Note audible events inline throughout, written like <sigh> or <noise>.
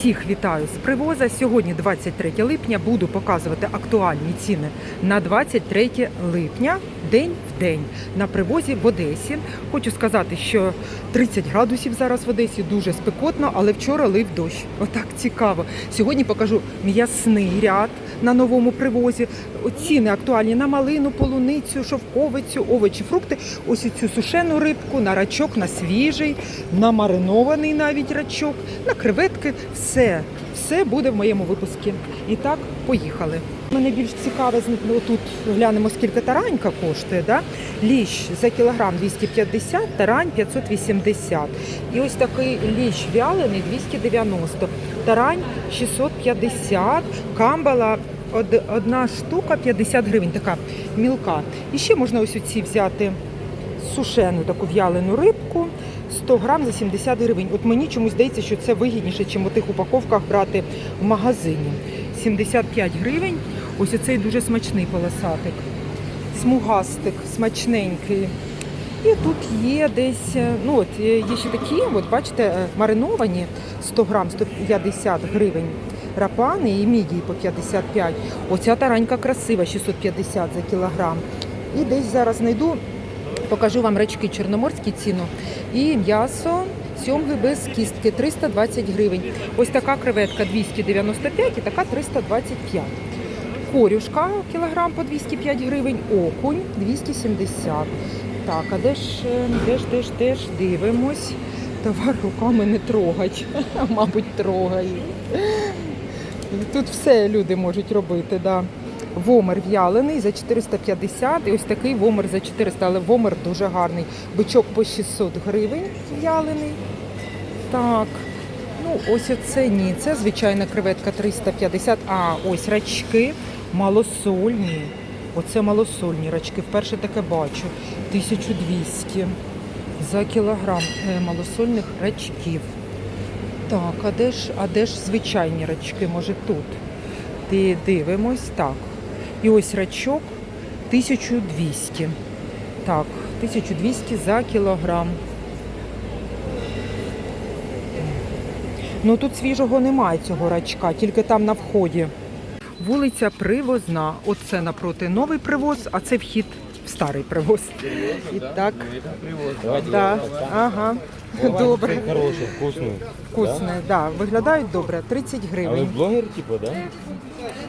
Всіх вітаю з привоза. Сьогодні 23 липня. Буду показувати актуальні ціни на 23 липня, день в день на привозі в Одесі. Хочу сказати, що 30 градусів зараз в Одесі дуже спекотно, але вчора лив дощ. Отак цікаво. Сьогодні покажу м'ясний ряд на новому привозі. Ціни актуальні на малину, полуницю, шовковицю, овочі, фрукти. Ось цю сушену рибку, на рачок, на свіжий, на маринований навіть рачок, на креветки. Все, все буде в моєму випуску. І так, поїхали. Мене більш цікаве, ну, тут глянемо, скільки таранька коштує. Да? Ліщ за кілограм 250, тарань 580. І ось такий ліщ вялений 290, тарань 650, камбала одна штука 50 гривень, така мілка. І ще можна ось оці взяти сушену таку в'ялену рибку 100 грам за 70 гривень. От мені чомусь здається, що це вигідніше, ніж у тих упаковках брати в магазині. 75 гривень. Ось оцей дуже смачний полосатик. Смугастик, смачненький. І тут є десь, е, ну от е, є ще такі, от бачите, е, мариновані 100 грам 150 гривень. Рапани і мідії по 55. Оця таранька красива, 650 за кілограм. І десь зараз знайду, покажу вам рачки чорноморські ціну. І м'ясо сьомги без кістки 320 гривень. Ось така креветка 295 і така 325. Корюшка кілограм по 205 гривень, окунь 270. Так, а де ж, де ж, де ж, де ж дивимось. Товар руками не трогать. <laughs> Мабуть, трогають. Тут все люди можуть робити, да. Вомер в'ялений за 450 і ось такий вомер за 400, але вомер дуже гарний. Бичок по 600 гривень в'ялений. Так. Ну, ось оце ні. Це звичайна креветка 350. А, ось рачки малосольні. Оце малосольні рачки. Вперше таке бачу. 1200 за кілограм е, малосольних рачків. Так, а де ж, а де ж звичайні рачки? Може тут? Ди- Дивимось. Так. І ось рачок 1200. Так, 1200 за кілограм. Ну тут свіжого немає цього рачка, тільки там на вході Вулиця Привозна. Оце напроти новий привоз, а це вхід в старий привоз. І так, да, ага. Добре. Хороший, вкусный. Вкусне, да. Виглядають добре. 30 А вы гривень. блогер типа, да?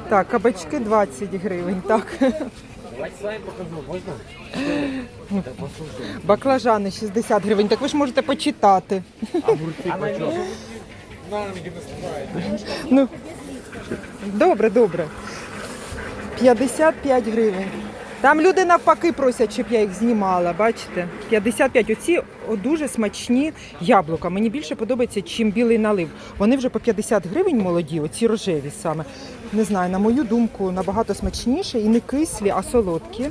Так, кабачки 20 гривень. Так. Давайте с вами покажу, можно? Баклажани 60 гривень. Так ви ж можете почитати. Огурцы почем? Ну, добре, добре. 55 гривень. Там люди навпаки просять, щоб я їх знімала, бачите? 55. Оці дуже смачні яблука. Мені більше подобається, чим білий налив. Вони вже по 50 гривень молоді, оці рожеві саме. Не знаю, на мою думку, набагато смачніше і не кислі, а солодкі.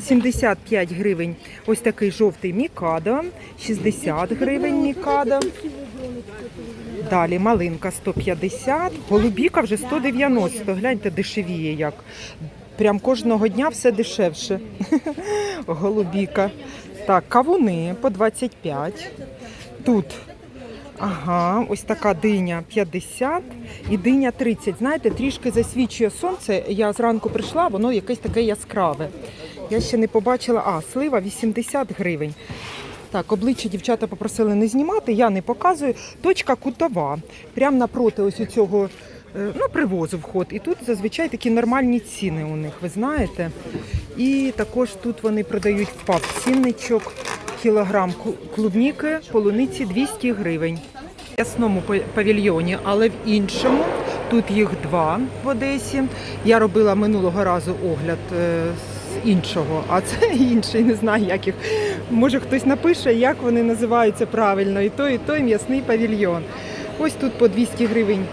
75 гривень. Ось такий жовтий мікадо, 60 гривень мікадо. Далі малинка 150, голубіка вже 190. Гляньте, дешевіє як. Прям кожного дня все дешевше. <laughs> Голубіка. Так, кавуни по 25. Тут. Ага, ось така диня 50 і диня 30. Знаєте, трішки засвічує сонце. Я зранку прийшла, воно якесь таке яскраве. Я ще не побачила. А, слива 80 гривень. Так, обличчя дівчата попросили не знімати, я не показую. Точка кутова. Прямо напроти ось у цього ну, привозу вход. І тут зазвичай такі нормальні ціни у них, ви знаєте. І також тут вони продають пап цінничок, кілограм клубніки, полуниці 200 гривень. В ясному павільйоні, але в іншому. Тут їх два в Одесі. Я робила минулого разу огляд е, з іншого, а це <laughs> інший, не знаю, як їх. Може хтось напише, як вони називаються правильно. І той, і той м'ясний павільйон. Ось тут по 200 гривень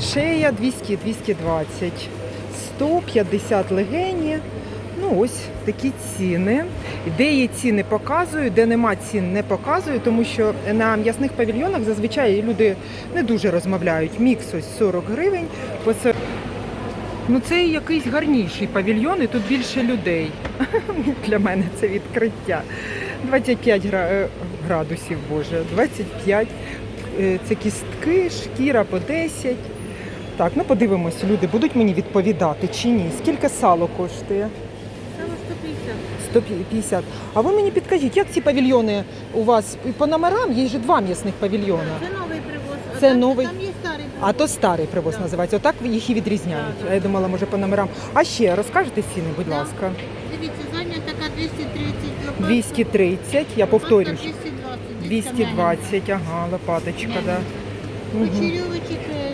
шея, 200, 220, 150 легені. Ну, ось такі ціни. Де є ціни, показую, де нема цін, не показую, тому що на м'ясних павільйонах зазвичай люди не дуже розмовляють. Мікс ось 40 гривень. Ну, це якийсь гарніший павільйон, і тут більше людей. <laughs> Для мене це відкриття. 25 гра- е, градусів, боже, 25. е, це кістки, шкіра по 10. Так, ну подивимось, люди будуть мені відповідати чи ні. Скільки сало коштує? Сало 150. 150. А ви мені підкажіть, як ці павільйони у вас І по номерам? Є ж два м'ясних павільйона. Це новий привоз. А Це там, новий? Там є старий А то старий привоз називається. Отак їх і відрізняють. А я думала, може по номерам. А ще розкажете ціни, будь Да. ласка. Дивіться, задня така 230. лопатка. 230, я повторюю. Лопатка 220. 220, ага, лопаточка, да. Почерьовочек е,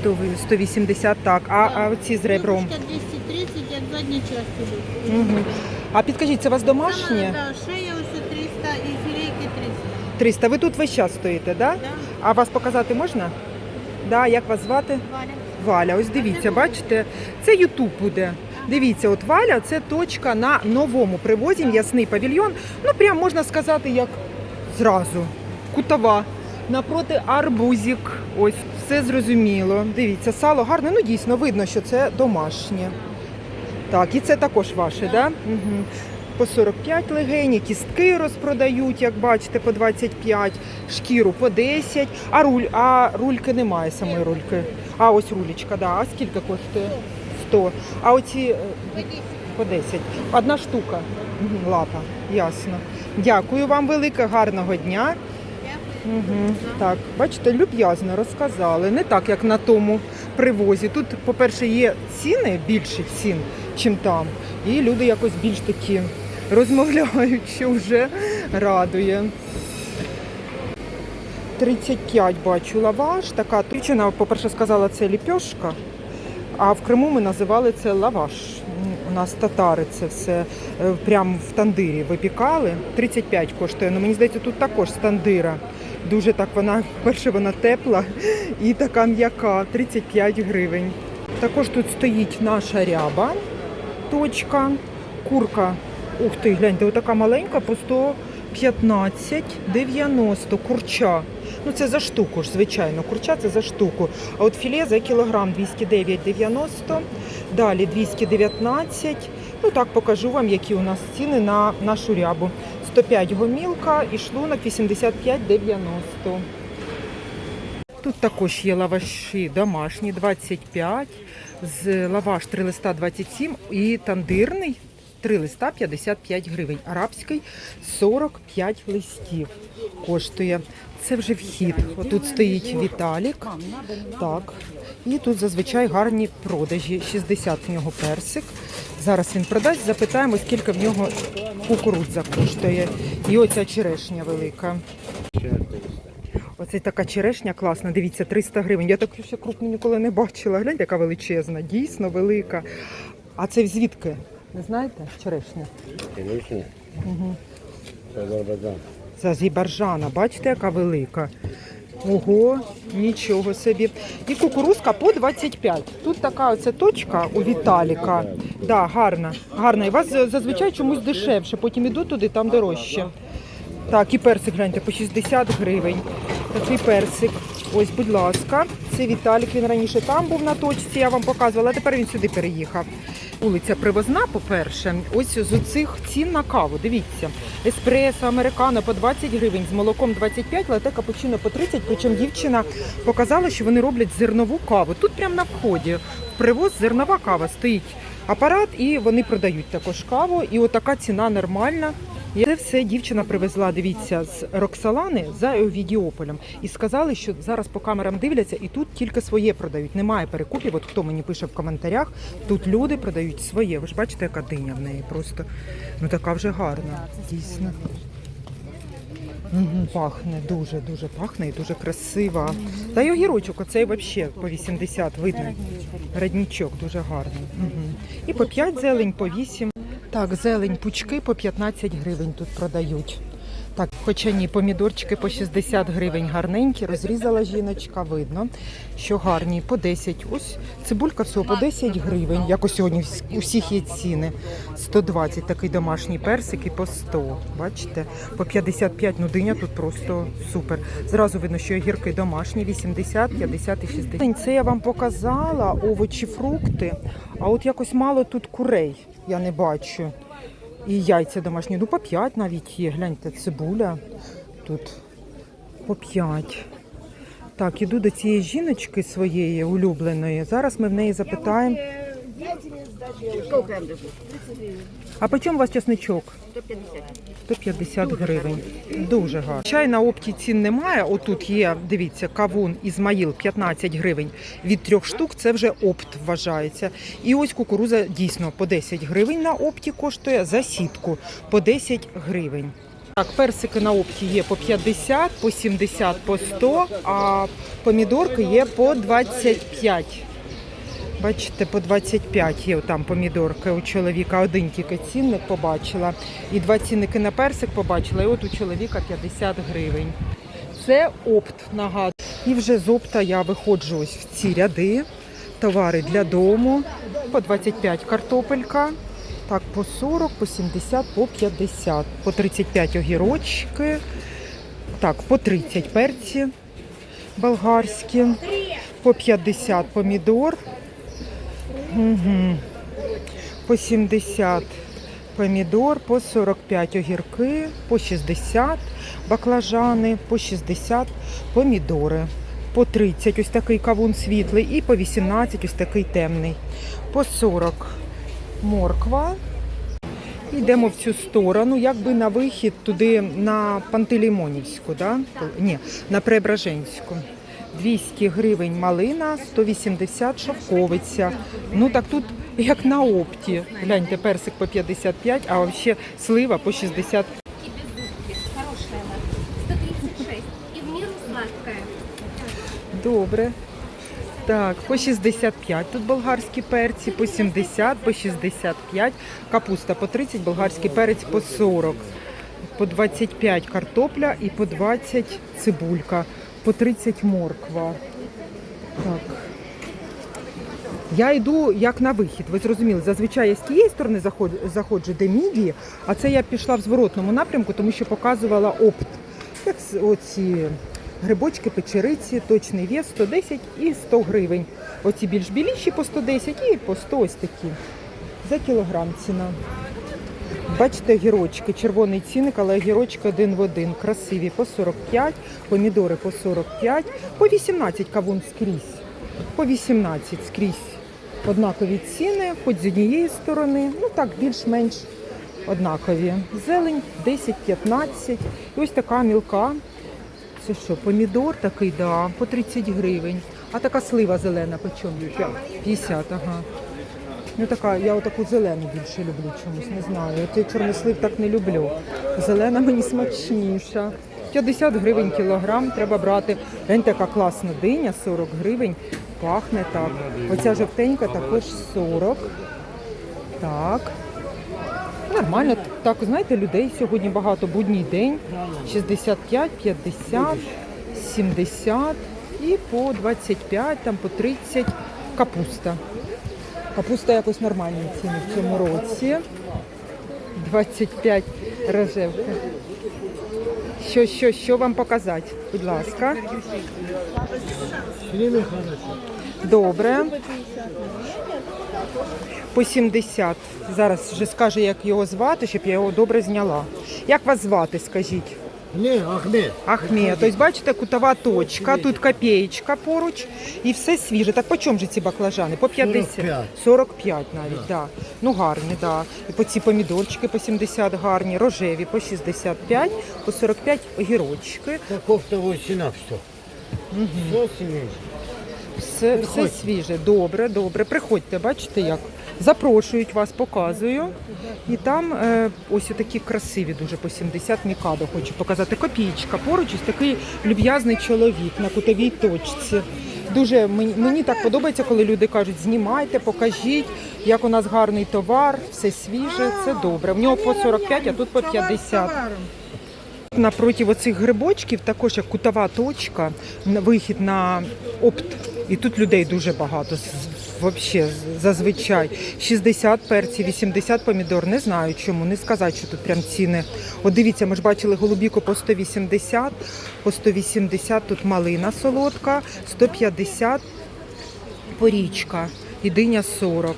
180. 180, так. А, а оці з ребром? Ребрышка 230, як задня ідуть. Угу. А підкажіть, це у вас домашнє? Сама, да, шея ось 300 і філейки 300. 300. Ви тут весь час стоїте, да? Да? А вас показати можна? Да, як вас звати? Валя. Валя, ось дивіться, бачите, це Ютуб буде. Дивіться, от Валя це точка на новому привозі, м'ясний павільйон. Ну, прям можна сказати, як зразу. Кутова. Naпроти арбузик. Ось, все зрозуміло. Дивіться, сало гарне, ну дійсно видно, що це домашнє. Так, і це також ваше, так? Да? Угу. По 45 легені, кістки розпродають, як бачите, по 25, шкіру по 10, а руль, а рульки немає самої рульки. А ось рулечка, да. А скільки коштує? 100. А оці е, по 10. Одна штука. Лапа, ясно. Дякую вам велике, гарного дня. Угу. Так, бачите, люб'язно розказали. Не так, як на тому привозі. Тут, по-перше, є ціни, більше цін, чим там. І люди якось більш такі розмовляють, <laughs> що вже радує. 35 бачу лаваш. Така дівчина, по-перше, сказала, це ліпьошка, а в Криму ми називали це лаваш. У нас татари це все е, прямо в тандирі випікали. 35 коштує. Ну мені здається, тут також з тандира. Дуже так вона, перше, вона тепла і така м'яка. 35 гривень. Також тут стоїть наша ряба, точка, курка. Ух ти, гляньте, отака маленька по 115,90 курча. Ну це за штуку ж, звичайно. Курча це за штуку. А от філе за кілограм 209,90, далі 219. Ну так покажу вам, які у нас ціни на нашу рябу. 105 гомілка і шлунок 85,90. Тут також є лаваші домашні 25, з лаваш 3 листа 27 і тандирний 3 листа 55 гривень. Арабський 45 листів коштує. Це вже вхід. Тут стоїть Віталік. Так. І тут зазвичай гарні продажі. 60 в нього персик. Зараз він продасть. Запитаємо, скільки в нього кукурудза коштує. І оця черешня велика. Оце така черешня класна. Дивіться, 300 гривень. Я таку ще крупну ніколи не бачила. Гляньте, яка величезна, дійсно велика. А це звідки? Не знаєте? Черешня. Конечно. Угу. Азербайджан. З Азербайджана. Бачите, яка велика. Ого, нічого собі. І кукурузка по 25. Тут така оця точка у Віталіка. Да, гарна. Гарна. І вас зазвичай чомусь дешевше. Потім іду туди, там дорожче. Так, і персик гляньте, по 60 гривень. Такий персик. Ось, будь ласка. Це Віталік. Він раніше там був на точці, я вам показувала, а тепер він сюди переїхав. Вулиця Привозна, по-перше, ось з оцих цін на каву. Дивіться, еспресо, американо по 20 гривень, з молоком 25, лате капучино по 30. Причому дівчина показала, що вони роблять зернову каву. Тут прямо на вході привоз зернова кава стоїть апарат, і вони продають також каву. І отака ціна нормальна. Це все дівчина привезла, дивіться, з Роксалани за Овідіополем. І сказали, що зараз по камерам дивляться, і тут тільки своє продають. Немає перекупів. От хто мені пише в коментарях, тут люди продають своє. Ви ж бачите, яка диня в неї просто. Ну така вже гарна, дійсно. Пахне дуже, дуже пахне і дуже красива. Та й огірочок, оцей взагалі по 80 видно. Раднічок дуже гарний. І по 5 зелень, по 8. Так, зелень, пучки по 15 гривень тут продають. Хоча ні, помідорчики по 60 гривень гарненькі, розрізала жіночка, видно, що гарні, по 10. Ось цибулька всього по 10 гривень. Як ось сьогодні у є ціни. 120 такий домашній персик і по 100. Бачите? По 55, ну диня тут просто супер. Зразу видно, що огірки домашні, 80, 50 і 60. Це я вам показала, овочі, фрукти. А от якось мало тут курей, я не бачу. І яйця домашні, ну по 5 навіть є. Гляньте, цибуля тут по 5. Так, іду до цієї жіночки своєї улюбленої. Зараз ми в неї запитаємо. А по у вас чесничок? 150 гривень. Дуже гарно. Чай на опті цін немає. Отут є, дивіться, кавун Ізмаїл 15 гривень від трьох штук. Це вже опт вважається. І ось кукуруза дійсно по 10 гривень на опті коштує за сітку по 10 гривень. Так, персики на опті є по 50, по 70, по 100, а помідорки є по 25. Бачите, по 25 є там помідорки у чоловіка. Один тільки цінник побачила. І два цінники на персик побачила. І от у чоловіка 50 гривень. Це опт, нагадую. І вже з опта я виходжу ось в ці ряди. Товари для дому. По 25 картопелька. Так, по 40, по 70, по 50, по 35 огірочки. Так, по 30 перці болгарські, по 50 помідор. Угу. По 70 помідор, по 45 огірки, по 60 баклажани, по 60 помідори, по 30 ось такий кавун світлий і по 18 ось такий темний. По 40 морква. Йдемо в цю сторону, якби на вихід туди на Пантелеймонівську, да? Ні, на Преображенську. 200 гривень малина, 180 шовковиця. Ну так тут як на опті. Гляньте, персик по 55, а взагалі слива по 60. И без зубки. Хорошая она. 136. И в меру сладкая. Добре. Так, по 65 тут болгарські перці, по 70, по 65, капуста по 30, болгарський перець по 40, по 25 картопля і по 20 цибулька, по 30 морква. Так. Я йду як на вихід. Ви зрозуміли, зазвичай я з тієї сторони заходжу, заходжу де мідії, а це я пішла в зворотному напрямку, тому що показувала опт. Як оці грибочки, печериці, точний вес 110 і 100 гривень. Оці більш біліші по 110 і по 100 ось такі. За кілограм ціна. Бачите, гірочки, червоний цінник, але гірочки один в один. Красиві по 45, помідори по 45, по 18 кавун скрізь. По 18 скрізь однакові ціни, хоч з однієї сторони, ну так, більш-менш однакові. Зелень 10-15. І ось така мілка. Це що, помідор такий, да, по 30 гривень. А така слива зелена по чому? 50, ага. Ну така, я отаку зелену більше люблю чомусь, не знаю. Я чорнослив так не люблю. Зелена мені смачніша. 50 гривень кілограм треба брати. Гляньте, яка класна диня, 40 гривень. Пахне так. Оця жовтенька також 40. Так. Нормально, так, знаєте, людей сьогодні багато. Будній день. 65, 50, 70 і по 25, там по 30 капуста. Капуста якось нормальні ціни в цьому році. 25 рожевка. Що, що, що вам показати? Будь ласка. Добре. По 70. Зараз вже скаже, як його звати, щоб я його добре зняла. Як вас звати, скажіть? Не, Ахмед. Ахмед. Тобто, бачите, кутова точка, тут копієчка поруч і все свіже. Так по чому ж ці баклажани? По 50? 45. 45 навіть, да. Ну гарні, да. І по ці помідорчики по 70 гарні, рожеві по 65, по 45 огірочки. Каков того ціна все. Все сімейне. Все, все свіже. Добре, добре. Приходьте, бачите як. Запрошують вас, показую. І там е, ось такі красиві, дуже по 70 мікадо хочу показати. Копійка поруч ось такий люб'язний чоловік на кутовій точці. Дуже мені, мені так подобається, коли люди кажуть, знімайте, покажіть, як у нас гарний товар, все свіже, це добре. В нього по 45, а тут по 50. Напроти оцих грибочків також як кутова точка, вихід на опт. І тут людей дуже багато. Вообще, зазвичай 60 перців, 80 помідор. Не знаю чому, не сказати, що тут прям ціни. От дивіться, ми ж бачили голубіку по 180, по 180 тут малина солодка, 150 порічка і диня 40.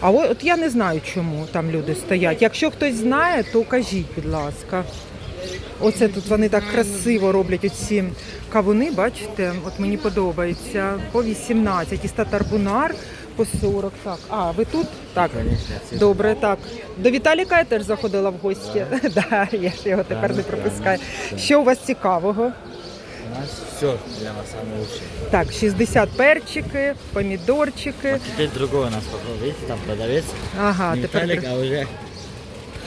А от я не знаю, чому там люди стоять. Якщо хтось знає, то кажіть, будь ласка. Оце тут вони так красиво роблять оці кавуни, бачите? От мені подобається. По 18. І статарбунар по 40. Так. А, ви тут? Так. Добре, так. До Віталіка я теж заходила в гості. Да, <laughs> я ж його тепер не пропускаю. Що у вас цікавого? У нас все для вас самое лучшее. Так, 60 перчики, помідорчики. А теперь другой у нас. Видите, там продавец. Ага, Не тепер Виталик, а уже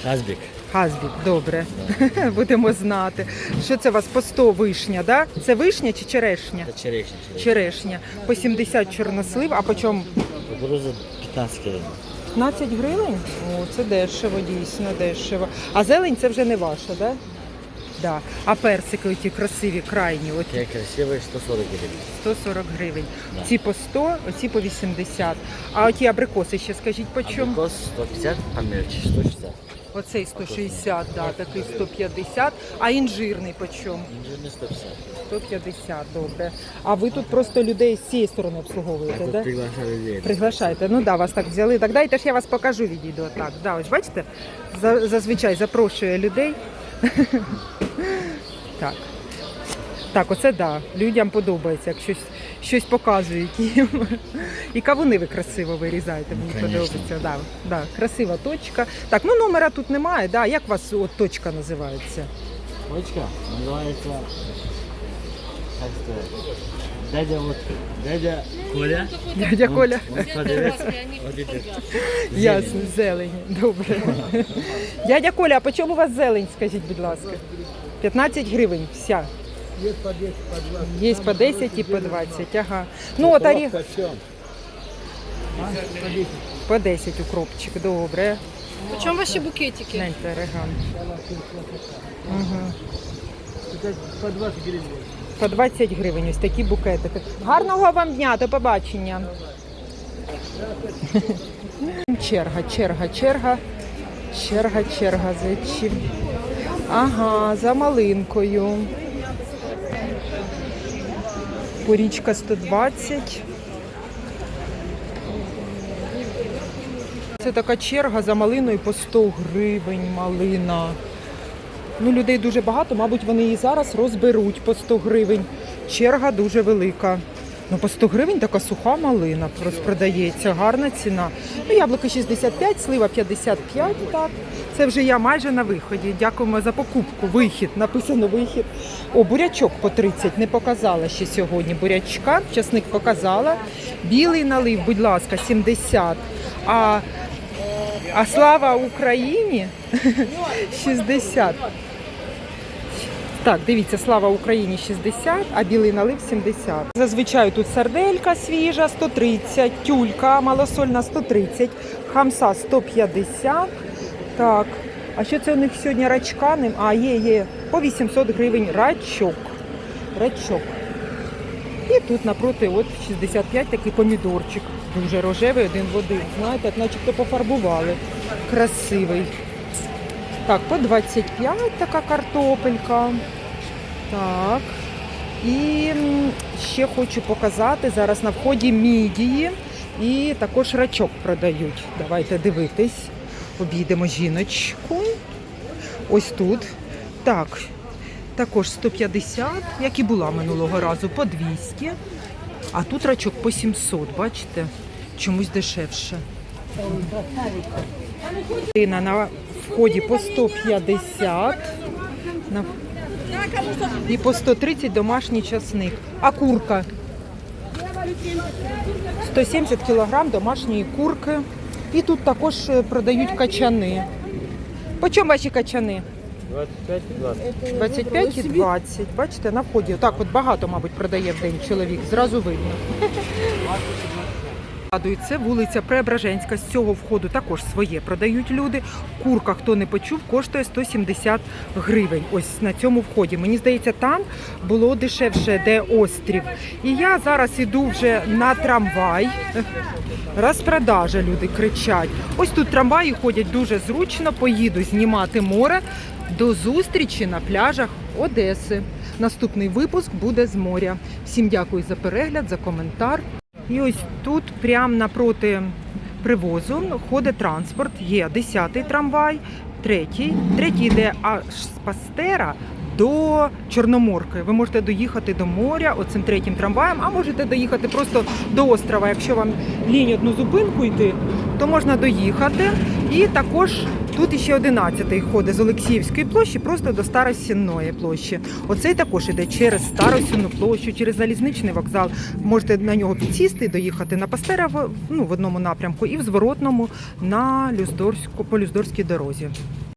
Хазбик. Хазбік, добре. <laughs> Будемо знати. Що це у вас по 100 вишня, да? Це вишня чи черешня? Это черешня. черешня. Черешня. По 70 чорнослив, а по чому? Кукуруза 15 гривен. 15 гривень? О, це дешево, дійсно дешево. А зелень це вже не ваша, да? Да. А персики оті красиві, крайні, от Те красивые 140 гривен. 140 гривень. Да. Ці по 100, оці по 80. А оті абрикоси ще скажіть по чому? Абрикос 150, а помельче 160. Оцей 160, да, такий 150. А інжирний по чому? Инжирный 150. 150, добре. А ви тут просто людей з цієї сторони обслуговуєте, Тут да? приглашали людей. Приглашайте. Ну да, вас так взяли. Так дайте ж я вас покажу відійду. Так, да, ось бачите, за- зазвичай запрошує людей. <laughs> Так. Так, оце да. Людям подобається, як щось, показують їм. І кавуни ви красиво вирізаєте, мені Ну, подобається. Да, да, красива точка. Так, ну номера тут немає, да. Як у вас от, точка називається? Точка сказать, дядя вот, дядя Коля. Дядя Коля. Вот эти Ясно, зелень. Добре. Дядя Коля, а по чому у вас зелень, скажіть, будь ласка? 15 гривень вся. Є по 10 і по 20. Ага. Ну, от оріх по 10 укропчик. Добре. Почем ваші букетики? Гляньте, ореган. Угу. По 20 гривень ось такі букетики. Гарного вам дня, до побачення. <laughs> Черга, черга, черга. Черга, черга за? Ага, за малинкою. Порічка 120. Це така черга за малиною по 100 гривень малина. Ну, людей дуже багато, мабуть, вони її зараз розберуть по 100 гривень. Черга дуже велика. Ну, по 100 гривень така суха малина розпродається, гарна ціна. Ну, яблуки 65, слива 55, так. Це вже я майже на виході. Дякуємо за покупку. Вихід, написано вихід. О, бурячок по 30 не показала ще сьогодні. Бурячка, часник показала. Білий налив, будь ласка, 70. А, а слава Україні <laughs> 60. Так, дивіться, слава Україні 60, а білий налив 70. Зазвичай тут сарделька свіжа 130, тюлька малосольна 130, хамса 150. Так. А що це у них сьогодні рачка? нем- А, є, є. По 800 гривень рачок. Рачок. І тут напроти от 65 такий помідорчик. Дуже рожевий, один в один. Знаєте, начебто пофарбували. Красивий. Так, по 25 така картопелька. Так. І ще хочу показати зараз на вході мідії і також рачок продають. Давайте дивитись. Обійдемо жіночку. Ось тут. Так. Також 150, як і була минулого разу, по 200. А тут рачок по 700, бачите? Чомусь дешевше. Ціна на вході по 150. На... І по 130 домашній часник. А курка? 170 кілограм домашньої курки. І тут також е, продають качани. По чому ваші качани? 25 і 20. 25 і 20. Бачите, на вході. Так от багато, мабуть, продає в день чоловік. Зразу видно. Нагадую, Це вулиця Преображенська. З цього входу також своє продають люди. Курка, хто не почув, коштує 170 гривень. Ось на цьому вході. Мені здається, там було дешевше, де острів. І я зараз іду вже на трамвай. Розпродажа люди кричать. Ось тут трамваї ходять дуже зручно. Поїду знімати море. До зустрічі на пляжах Одеси. Наступний випуск буде з моря. Всім дякую за перегляд, за коментар. І ось тут, прямо напроти привозу, ходить транспорт. Є 10-й трамвай, третій. Третій йде аж з Пастера до Чорноморки. Ви можете доїхати до моря оцим третім трамваєм, а можете доїхати просто до острова. Якщо вам лінь одну зупинку йти, то можна доїхати. І також тут іще 11-й ходить з Олексіївської площі просто до Старосінної площі. Оцей також іде через Старосінну площу, через залізничний вокзал. Можете на нього підсісти доїхати на Пастера в, ну, в одному напрямку і в зворотному на Люздорську, по Люздорській дорозі.